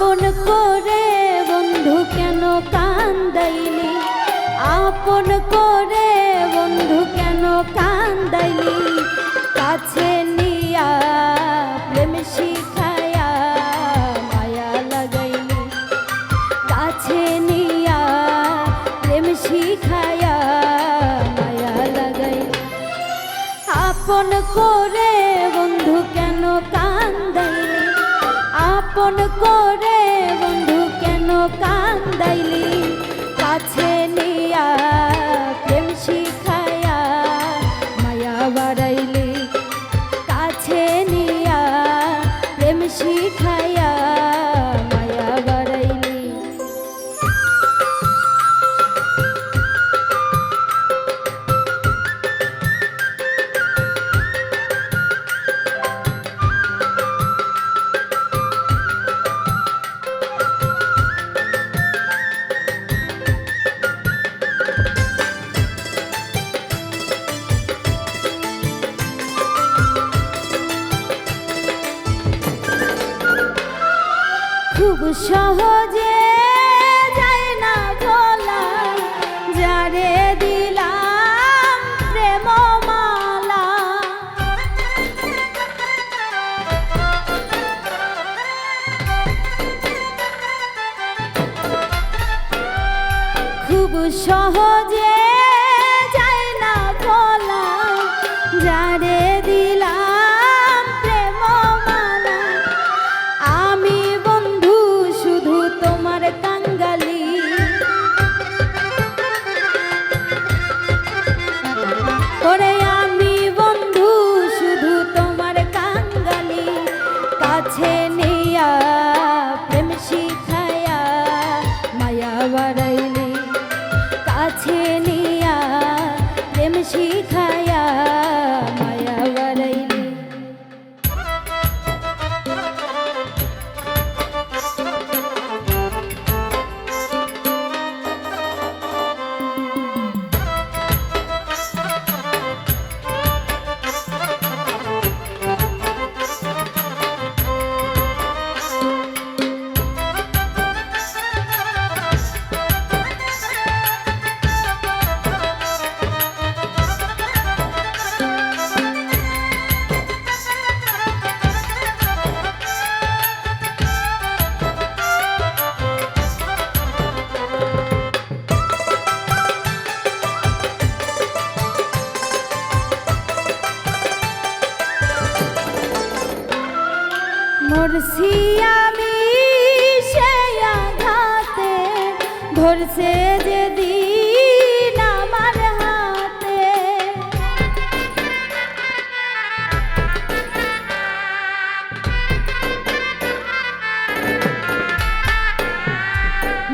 করে বন্ধু কেন কান্দাইলি? আপন করে বন্ধু কেন কান্দাইলি? কাছে নিয়া, প্রেম শিখায়া মায়া লাগাইলি। কাছে নিয়া, প্রেম শিখায়া মায়া লাগাইলি। আপন করে বন্ধু কেন কান্দাইলি? আপন করে বন্ধু কেন কান্দাইলি? কাছে নিয়া প্রেম শিখায়া খুব সহজে যায় না ভোলা যারে দিলাম প্রেম মালা খুব সহজে কাছে নিয়া প্রেম শিখায়া মায়া বাড়াইলি। কাছে নিয়া প্রেম শিখায়া মরছি আমি সে আঘাতে, ধরছে যে দিন আমার হাতে।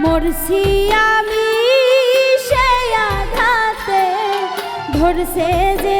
মরছি আমি সে আঘাতে, ধরছে যে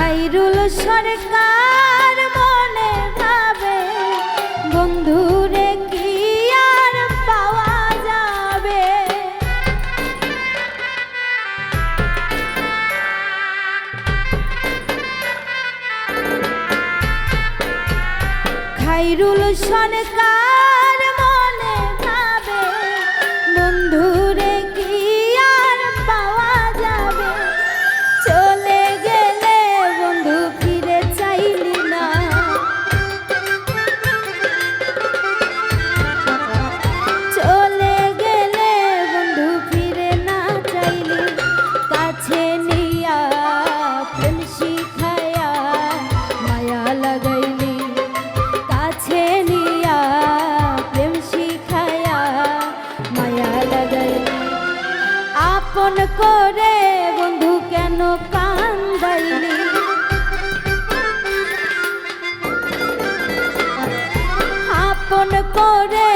খাইরুল সরকার মনে ভাবে বন্ধুরে কি আর পাওয়া যাবে? খাইরুল সরকার আপন করে